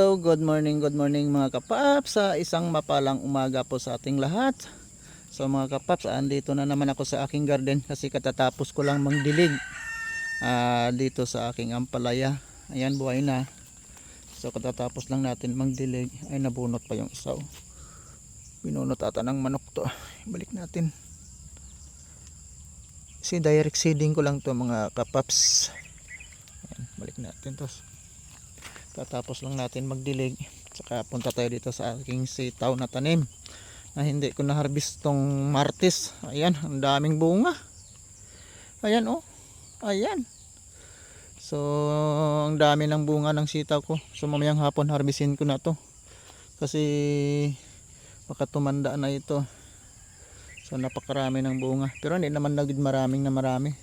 Hello, good morning, good morning mga kapaps. Sa isang mapalang umaga po sa ating lahat. So mga kapaps, andito na naman ako sa aking garden kasi katatapos ko lang magdilig ah, dito sa aking ampalaya. Ayan, buhay na. So katatapos lang natin magdilig ay nabunot pa yung isaw. Binunot ata ng manok to. Balik natin. Si direct seeding ko lang to mga kapaps. Ayan, balik natin to. Tatapos lang natin magdilig. Saka punta tayo dito sa aking sitaw na tanim. Na hindi ko na-harvest tong martis. Ayan, ang daming bunga. Ayan oh. Ayan. So, ang dami ng bunga ng sitaw ko. So, mamayang hapon harvestin ko na to. Kasi, baka tumanda na ito. So, napakarami ng bunga. Pero hindi naman nagid maraming na marami.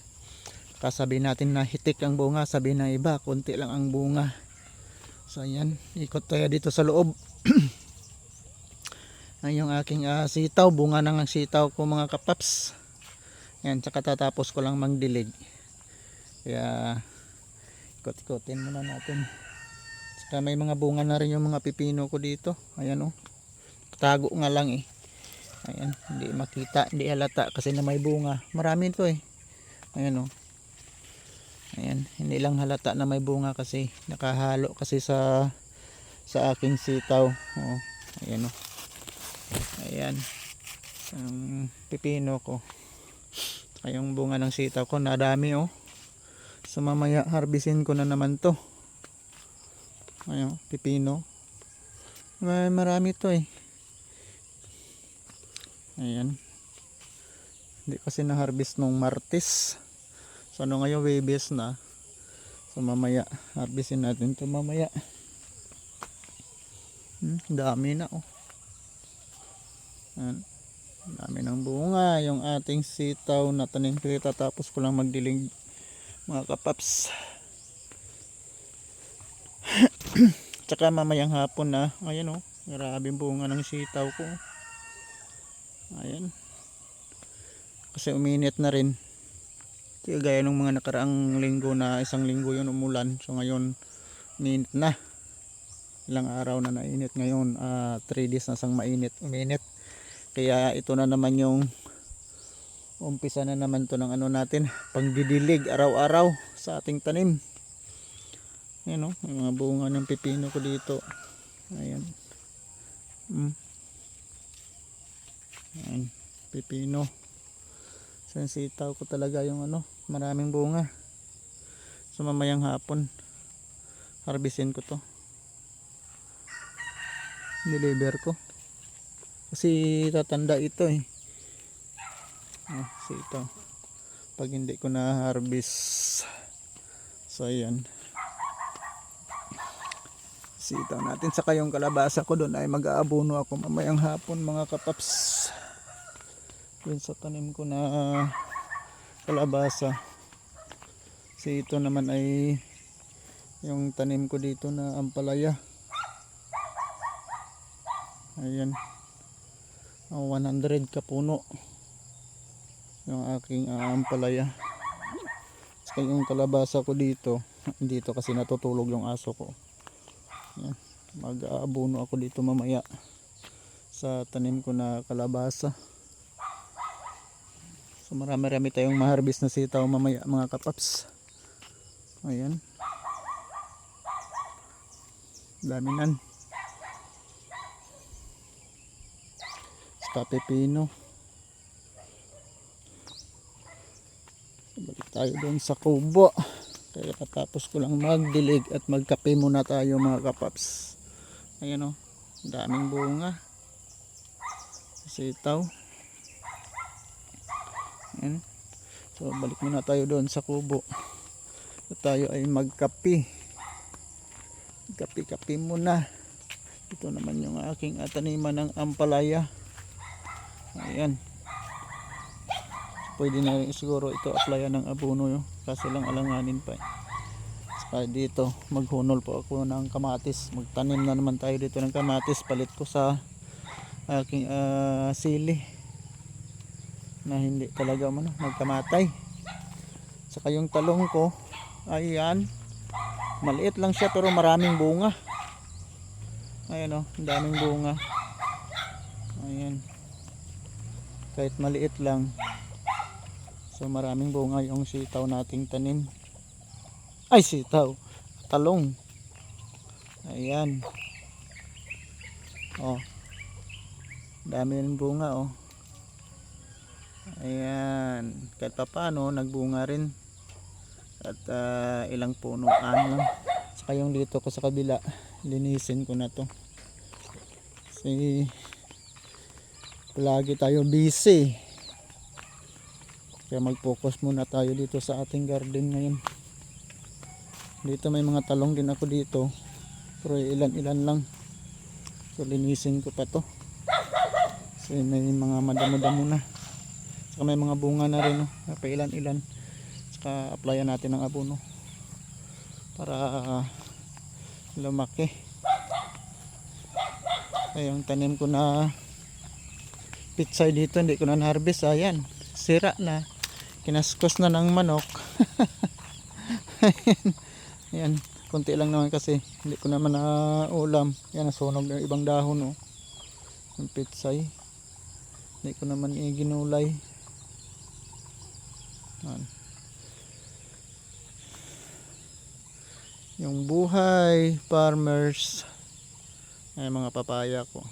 Kasabi natin na hitik ang bunga. Sabi ng iba, konti lang ang bunga. So ayan, ikot tayo dito sa loob. Ay yung aking ah, sitaw, bunga ng ang sitaw ko mga kapaps. Ayan, tsaka tatapos ko lang magdilig. Kaya ikot-ikotin muna natin. Tsaka may mga bunga na rin yung mga pipino ko dito. Ayan oh. Tago nga lang eh. Ayan, hindi makita, hindi halata kasi na may bunga. Marami ito eh. Ayan oh. Ayan, hindi lang halata na may bunga kasi nakahalo kasi sa sa aking sitaw. Oh, ayan oh. Ayan. Ang pipino ko. Yung bunga ng sitaw ko, nadami oh. So mamaya harvestin ko na naman to. Ayan, pipino. May marami to eh. Ayan. Hindi kasi na-harvest nung Martes. So ano ngayon Webes na. So mamaya harvestin natin to mamaya. Hmm, dami na oh. Yan. Dami ng bunga yung ating sitaw na tanim ko tapos ko lang magdilig mga kapaps. Tsaka mamayang hapon na, ayan oh, grabe bunga ng sitaw ko. Ayan. Kasi uminit na rin. Kaya gaya nung mga nakaraang linggo na isang linggo yun umulan. So ngayon, minit na. Ilang araw na nainit. Ngayon, 3 days na sang mainit. Uminit. Kaya ito na naman yung umpisa na naman to ng ano natin. Pangdidilig araw-araw sa ating tanim. Ayan o, yung mga bunga ng pipino ko dito. Ayan. Mm. Ayan, pipino. Sa sitaw ko talaga yung ano, maraming bunga. So mamayang hapon, harvestin ko to. Deliver ko. Kasi tatanda ito eh. Oh, sitaw. Pag hindi ko na harvest. So ayan. Sitaw natin. Saka yung kalabasa ko doon ay mag-aabono ako mamayang hapon mga kapaps dun sa tanim ko na kalabasa. Kasi ito naman ay yung tanim ko dito na ampalaya. Ayan. Oh, 100 kapuno. Yung aking ah, ampalaya. Saka yung kalabasa ko dito dito kasi natutulog yung aso ko. Ayan. Mag-aabono ako dito mamaya sa tanim ko na kalabasa So marami-rami tayong maharbis na sitaw mamaya mga kapaps. Ayan. Dami nan. Sa pepino. So, balik tayo doon sa kubo. Kaya katapos ko lang magdilig at magkape muna tayo mga kapaps. Ayan o. Daming bunga. Sitaw. Ayan. So balik muna tayo doon sa kubo. So, tayo ay magkapi. Kapi-kapi muna. Ito naman yung aking ataniman ng ampalaya. Ayan. Pwede na rin siguro ito applyan ng abono yun. Kaso lang alanganin pa. eh. Saka dito maghunol po ako ng kamatis. Magtanim na naman tayo dito ng kamatis. Palit ko sa aking ah, sili na hindi talaga ano, magkamatay. Saka yung talong ko, ayan, maliit lang siya pero maraming bunga. Ayan o, ang daming bunga. Ayan. Kahit maliit lang. So maraming bunga yung sitaw nating tanim. Ay sitaw. Talong. Ayan. Oh. Dami ng bunga oh. Ayan. Kahit pa paano, nagbunga rin. At ah, ilang punuan lang. Saka yung dito ko sa kabila, linisin ko na to. Kasi palagi tayo busy. Kaya mag-focus muna tayo dito sa ating garden ngayon. Dito may mga talong din ako dito. Pero ilan-ilan lang. So linisin ko pa to. Kasi may mga madamo-damo na. Saka may mga bunga na rin. Oh. Pa ilan-ilan. Saka applyan natin ng abono. Para lumaki. Ay, yung tanim ko na pitsay dito, hindi ko na na-harvest. Ayan, sira na. Kinaskos na ng manok. Ayan, konti lang naman kasi. Hindi ko naman na ulam. Ayan, nasunog ng ibang dahon. Oh. Yung pitsay. Hindi ko naman iginulay. Ayan. Yung buhay farmers ay mga papaya ko.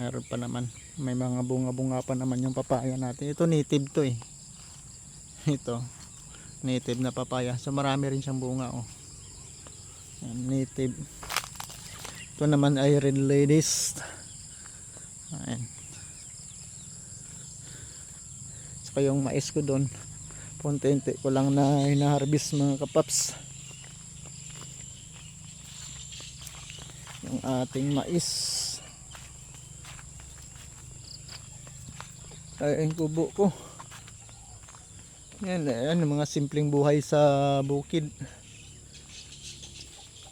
Meron pa naman. May mga bunga-bunga pa naman yung papaya natin. Ito native to eh. Ito. Native na papaya. So marami rin siyang bunga oh. Yan, native. Ito naman ay red ladies. Ayan. Saka yung mais ko doon. Punti-unti ko lang na hinaharvest mga kapaps. Yung ating mais. Ay, ang kubo ko. Yan, yan, mga simpleng buhay sa bukid.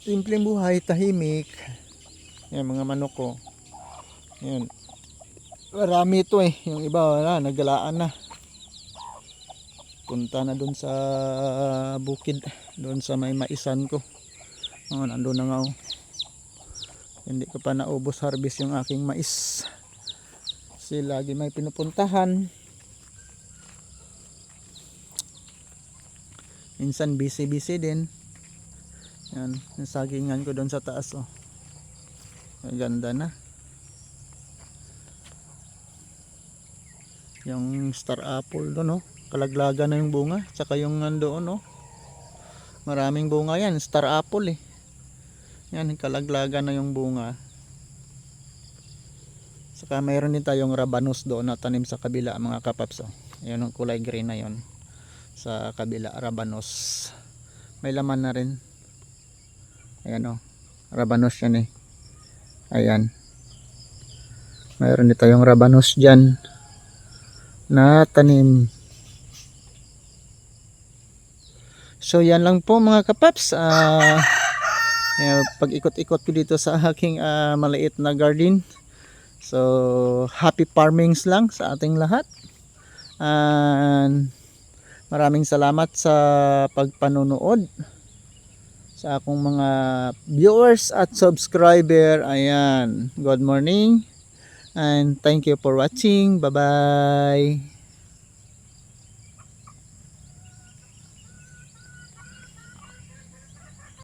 Simpleng buhay, tahimik. Yan, mga manok ko. Yan. Marami ito eh. Yung iba, wala, nagalaan na. Punta na doon sa bukid. Doon sa may maisan ko. Oh, nandun na nga oh. Hindi ko pa naubos harvest yung aking mais. Kasi lagi may pinupuntahan. Minsan busy-busy din. Yan, yung sagingan ko doon sa taas oh. Ganda na. Yung star apple doon oh. Kalaglaga na yung bunga. Tsaka yung nandoon oh. Maraming bunga yan. Star apple eh. Yan, kalaglaga na yung bunga. Saka mayroon din tayong rabanos doon na tanim sa kabila mga kapaps. Oh. Yan yung kulay green na yon sa kabila rabanos. May laman na rin. Ayan oh. Rabanos yan eh. Ayan. Mayroon din tayong rabanos dyan na tanim. So yan lang po mga kapaps. Uh, pag-ikot-ikot ko dito sa aking uh, maliit na garden. So, happy farmings lang sa ating lahat. And maraming salamat sa pagpanonood sa akong mga viewers at subscriber. Ayan, good morning and thank you for watching. Bye-bye.